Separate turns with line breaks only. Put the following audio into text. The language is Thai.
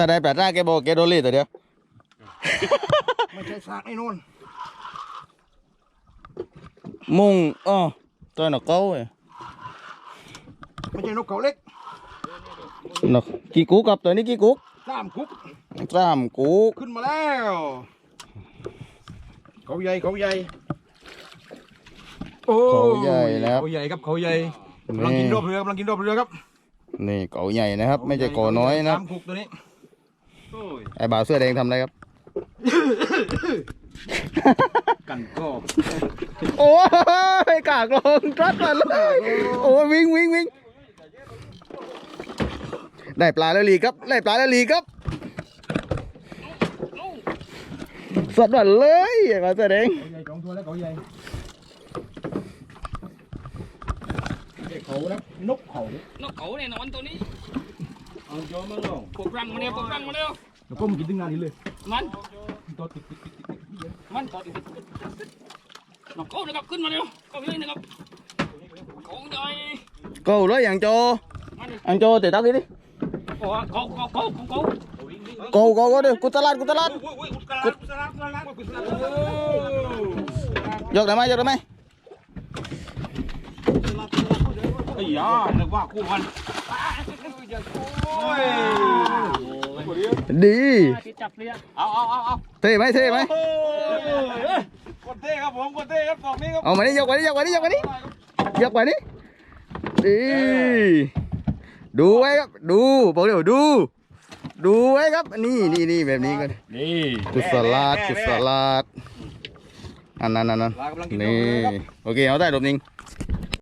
ถ้าได้ปลาจ้าแกบอกแกโดนรีดแต่เดียว
ไม่ใช่สากไอ้นู่น
มุงอ๋อตัวหนกเก้าเว้ย
ไม่ใช่นกเขาเล็ก
หนกกี่กุ๊กครับตัวนี้กี่กุ๊ก
สามคุก
สามกุ๊ก
ขึ้นมาแล้ว เขาใหญ่เขาใหญ่โอ้
เขาใหญ่นะครับ
เขาใหญ่ครับเขาใหญ่กำลังกินรอบเรือกำลังกินรอบเรือครับ
นี่เก๋าใหญ่นะครับ ไม่ใช่เก๋าน้อยนะ
สามคุกตัวนี้
ไอ้บ่าวเสื้อแดงทำอะไรครับ
กันก็
โอ้ยกากลงรัดมาเลยโอ้ยวิ่งวิ่งวิ่งได้ปลาแล้วลีครับ ได้ปลาแล้วลีครับสดมาเลยไอ้บ่าวเสื้อแดง
เขาใหญ่สองตัวแล้วเขาใหญ่เด็กเขานะนกเขา
นกเขาเนี่ยนอนตัวนี้
เอาโยมมาลง
ปลุกรังมาเร็วปลุกรังมาเร็ว
แล้วก็มันกินถึงงานนี้เลย
มัน
ตัวติดติดติดติดติด
มันต่อติดนกเขานะครับขึ้นมาเร็วเขาเลยนะครับเขาใหญ่
กูเลยอย่างโจ
มัน
อังโจเตะตักดิดิ
โอ้เขาเขาเขาเขา
กูกูกูเดี๋ยวกูตลาดกูตลาด
อุ้ยอุ้ยอุดกระลาอุดกระลาอุดกระลาอุดกระลาย
กได้ไหมยกได้ไหม
ไอ้ยานึกว่าคู่มันโอ้ย
ดี
ติดจับเลย
เอาเอาเอาเอา
เท่ไหมเท่ไหม
โอ้ยกดเต้ครับผมกดเต้ครับดอกนี้ครับ
เอามานี่ยกมานี่ยกมานี่ยกมานี่ยกมานี่ดีดูไว้ครับดูบอกเดี๋ยวดู ดูไว้ครับนี่นี่นี่แบบนี้ก็
นี่
กุศลาดกุศลาดอันนั้นอันนั้น
ลากำลังกิน
นี่โอเคเอาได้รบนิ่ง